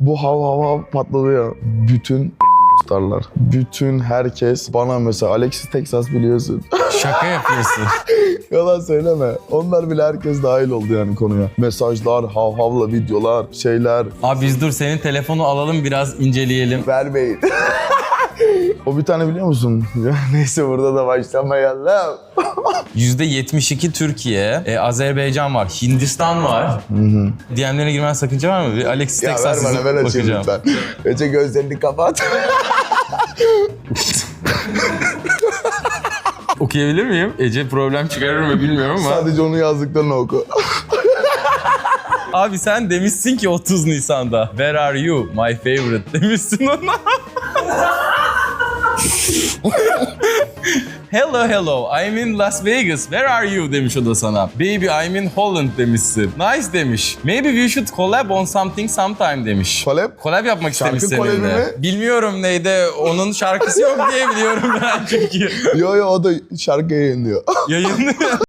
Bu hav hav hav patladı ya. Bütün starlar. Bütün herkes bana mesela Alexis Texas biliyorsun. Şaka yapıyorsun. Yalan söyleme. Onlar bile herkes dahil oldu yani konuya. Mesajlar, hav havla videolar, şeyler. Abi biz dur senin telefonu alalım biraz inceleyelim. Vermeyin. O bir tane biliyor musun? Neyse burada da başlamayalım. %72 Türkiye, e, Azerbaycan var, Hindistan var. DM'lerine girmen sakınca var mı? Bir Alexis ya ver Texas bana ben yazıp açayım bakacağım. lütfen. Ece gözlerini kapat. Okuyabilir miyim? Ece problem çıkarır mı bilmiyorum ama. Sadece onu yazdıklarını oku. Abi sen demişsin ki 30 Nisan'da. Where are you? My favorite demişsin ona. hello hello, I'm in Las Vegas. Where are you demiş o da sana. Baby I'm in Holland demişsin. Nice demiş. Maybe we should collab on something sometime demiş. Collab? Collab yapmak Şarkı istemiş kollabi seninle. mi? Bilmiyorum neydi. Onun şarkısı yok diye biliyorum ben çünkü. yo yo o da şarkı yayınlıyor. Yayınlıyor.